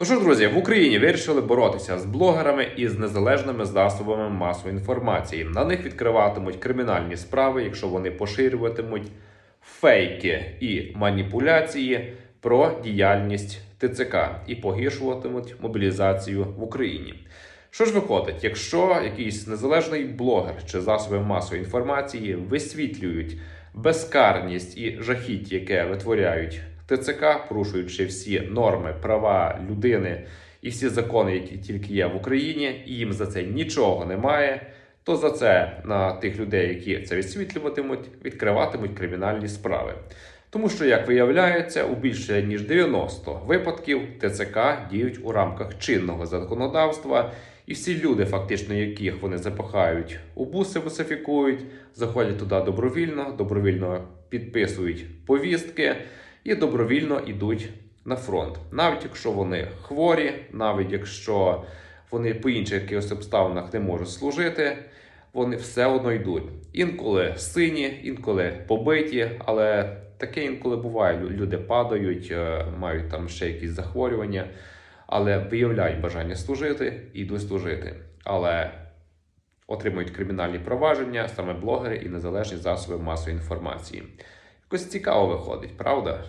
Ну що ж, друзі, в Україні вирішили боротися з блогерами і з незалежними засобами масової інформації. На них відкриватимуть кримінальні справи, якщо вони поширюватимуть фейки і маніпуляції про діяльність ТЦК і погіршуватимуть мобілізацію в Україні. Що ж виходить, якщо якийсь незалежний блогер чи засоби масової інформації висвітлюють безкарність і жахіття, яке витворяють ТЦК, порушуючи всі норми, права людини і всі закони, які тільки є в Україні, і їм за це нічого немає, то за це на тих людей, які це висвітлюватимуть, відкриватимуть кримінальні справи. Тому що, як виявляється, у більше ніж 90 випадків ТЦК діють у рамках чинного законодавства, і всі люди, фактично яких вони запахають у буси, бусифікують, заходять туди добровільно, добровільно підписують повістки і добровільно йдуть на фронт, навіть якщо вони хворі, навіть якщо вони по інших якихось обставинах не можуть служити, вони все одно йдуть. Інколи сині, інколи побиті, але таке інколи буває. Люди падають, е, мають там ще якісь захворювання, але виявляють бажання служити і йдуть служити. Але отримують кримінальні провадження саме блогери і незалежні засоби масової інформації. Якось цікаво виходить, правда?